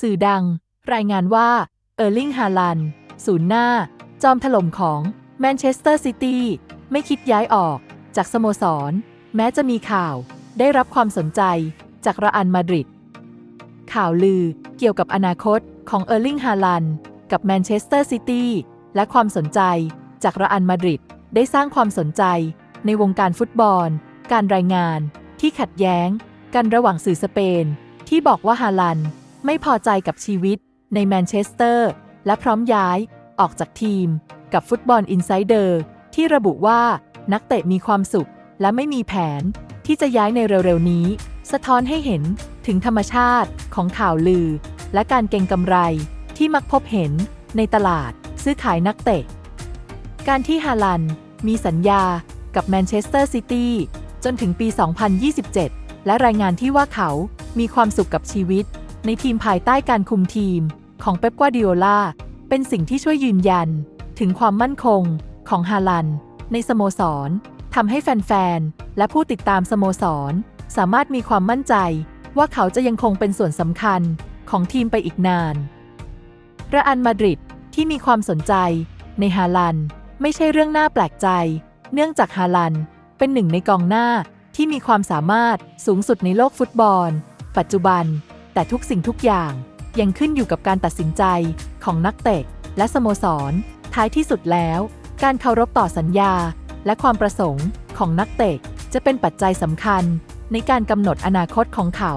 สื่อดัง รายงานว่า เออร์ลิง ฮาลัน ศูนย์หน้า จอมถล่มของแมนเชสเตอร์ซิตี้ไม่คิดย้ายออก จากสโมสร แม้จะมีข่าว ได้รับความสนใจ จากรอันมาดริด ข่าวลือเกี่ยวกับอนาคตของเออร์ลิง ฮาลัน กับแมนเชสเตอร์ซิตี้และความสนใจ จากรอันมาดริด ได้สร้างความสนใจ ในวงการฟุตบอล การรายงาน ที่ขัดแย้ง กันระหว่างสื่อสเปน ที่บอกว่าฮาลัน ไม่พอใจกับชีวิตในแมนเชสเตอร์ และพร้อมย้ายออกจากทีม กับฟุตบอลอินไซเดอร์ที่ระบุว่านักเตะมีความสุขและไม่มีแผนที่จะย้ายในเร็วๆนี้ สะท้อนให้เห็นถึงธรรมชาติของข่าวลือ และการเก็งกำไรที่มักพบเห็นในตลาดซื้อขายนักเตะ การที่ฮาลันมีสัญญากับแมนเชสเตอร์ซิตี้จนถึงปี 2027 และรายงานที่ว่าเขามีความสุขกับชีวิต ในทีมภายใต้การคุมทีมของเป๊ปกวาร์ดิโอลาเป็นสิ่งที่ช่วยยืนยัน ถึงความมั่นคงของฮาลัน ในสโมสรทำให้แฟน ๆ และผู้ติดตามสโมสร สามารถมีความมั่นใจ ว่าเขาจะยังคงเป็นส่วนสำคัญของทีมไปอีกนานระอันมาดริดที่มีความสนใจ ในฮาลันไม่ใช่เรื่องน่าแปลกใจ เนื่องจากฮาลันเป็นหนึ่งในกองหน้าที่มีความสามารถสูงสุดในโลกฟุตบอล ปัจจุบัน แต่ทุกสิ่งทุกอย่างยังขึ้นอยู่กับการตัดสินใจของนักเตะและสโมสร ท้ายที่สุดแล้ว การเคารพต่อสัญญา และความประสงค์ของนักเตะจะเป็นปัจจัยสำคัญในการกำหนดอนาคตของเขา